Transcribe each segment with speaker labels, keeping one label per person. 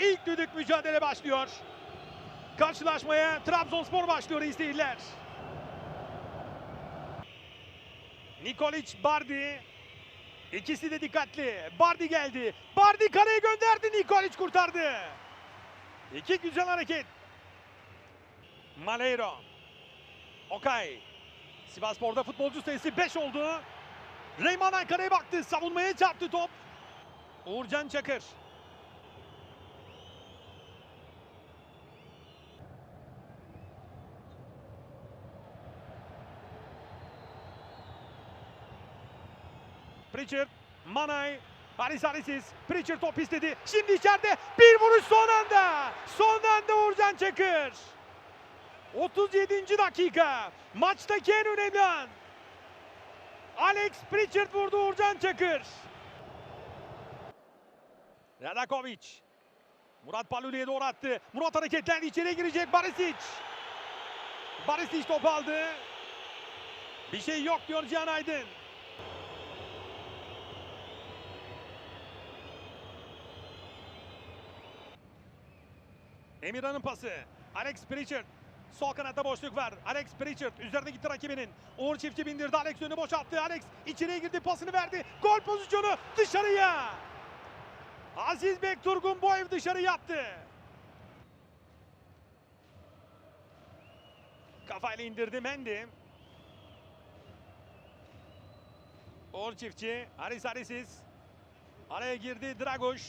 Speaker 1: İlk düdük mücadele başlıyor. Karşılaşmaya Trabzonspor başlıyor izleyiciler. Nikolic, Bardi. İkisi de dikkatli. Bardi geldi. Bardi kaleye gönderdi. Nikolic kurtardı. İki güzel hareket. Maleiro. Okay. Sivasspor'da futbolcu sayısı 5 oldu. Reyman Ankara'ya baktı. Savunmaya çarptı top. Uğurcan Çakır. Pritchard, Manay, Haris. Pritchard top istedi. Şimdi içeride bir vuruş son anda. Son anda Uğurcan Çakır. 37. dakika. Maçtaki en önemli an. Alex Pritchard vurdu Uğurcan Çakır. Radakovic. Murat Paluli'ye doğru attı. Murat hareketlendi. içeriye girecek Barisic. Barisic top aldı. Bir şey yok diyor Cihan Aydın. Emirhan'ın pası. Alex Pritchard. Sol kanatta boşluk var. Alex Pritchard üzerine gitti rakibinin. Uğur çiftçi bindirdi. Alex önü boşalttı. Alex içeriye girdi pasını verdi. Gol pozisyonu dışarıya. Aziz Bek Turgun Boyev dışarı yattı. Kafayla indirdi Mendy. Uğur çiftçi. Haris Harisiz. Araya girdi Draguş.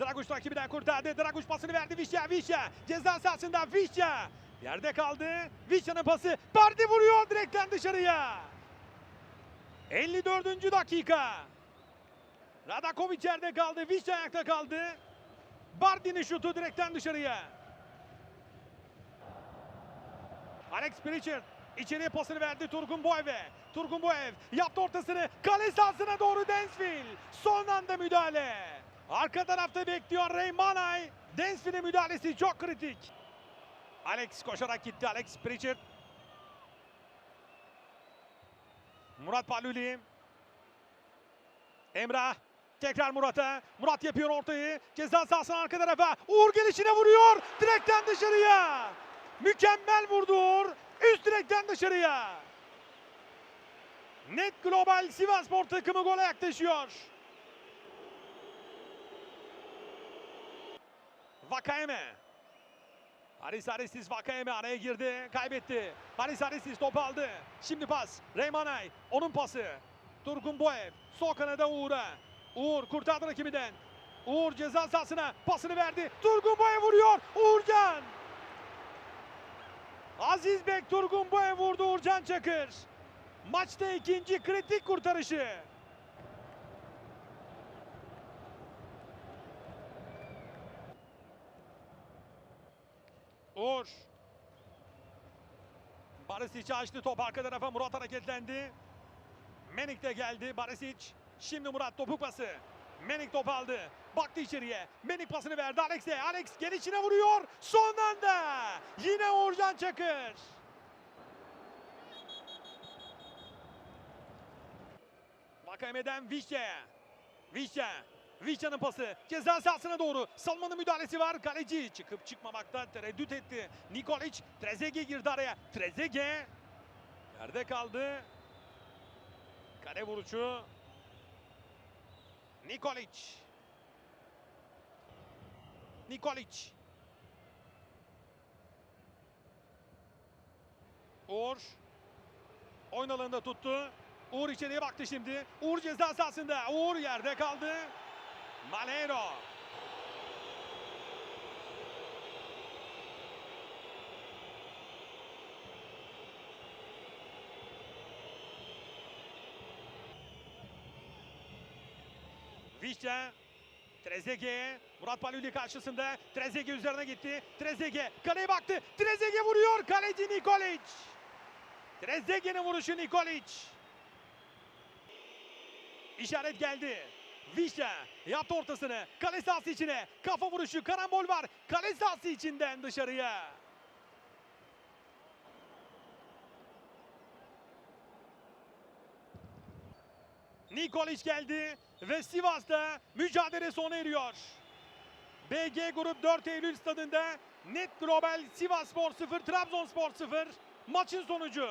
Speaker 1: Draguş rakibinden kurtardı. Draguş pasını verdi Vişya. Vişya ceza sahasında Vişya. Yerde kaldı. Vişya'nın pası. Bardi vuruyor direkten dışarıya. 54. dakika. Radakovic yerde kaldı. Vişya ayakta kaldı. Bardi'nin şutu direkten dışarıya. Alex Pritchard içeriye pasını verdi Turgun Boev'e. Turgun Boev yaptı ortasını. Kale sahasına doğru Densville. Son anda müdahale. Arka tarafta bekliyor Ray Manay. Densville'in müdahalesi çok kritik. Alex koşarak gitti. Alex Pritchard. Murat Paluli. Emrah. Tekrar Murat'a. Murat yapıyor ortayı. Ceza sahasının arka tarafa. Uğur gelişine vuruyor. Direkten dışarıya. Mükemmel vurdu Uğur. Üst direkten dışarıya. Net Global Sivasspor takımı gole yaklaşıyor. Vakayeme. Haris Harisiz Vakayeme araya girdi. Kaybetti. Haris Harisiz topu aldı. Şimdi pas. Reymanay. Onun pası. Turgun Boev. Sol kanada Uğur'a. Uğur kurtardı rakibinden. Uğur ceza sahasına pasını verdi. Turgun Boev vuruyor. Uğurcan. Aziz Bek Turgun Boev vurdu Uğurcan Çakır. Maçta ikinci kritik kurtarışı. Uğur. Barisic açtı top arka tarafa Murat hareketlendi. Menik de geldi Barisic. Şimdi Murat topu pası. Menik top aldı. Baktı içeriye. Menik pasını verdi Alex'e. Alex gelişine vuruyor. Son anda. Yine Uğurcan Çakır. Vakame'den Vişça'ya. Vişça. Vişça'nın pası. Ceza sahasına doğru. Salman'ın müdahalesi var. Kaleci çıkıp çıkmamakta tereddüt etti. Nikolic. Trezeguet girdi araya. Trezeguet. Yerde kaldı. Kale vuruşu. Nikolic. Nikolic. Uğur. Oyun alanında tuttu. Uğur içeriye baktı şimdi. Uğur ceza sahasında. Uğur yerde kaldı. Malero. Vişça. Trezeguet. Murat Paluli karşısında. Trezeguet üzerine gitti. Trezeguet kaleye baktı. Trezeguet vuruyor. Kaleci Nikolic. Trezeguet'in vuruşu Nikolic. İşaret geldi. Vişça yaptı ortasını. Kale sahası içine. Kafa vuruşu. Karambol var. Kale sahası içinden dışarıya. Nikolic geldi ve Sivas'ta mücadele sona eriyor. BG Grup 4 Eylül stadında Net Global Sivasspor 0 Trabzonspor 0 maçın sonucu.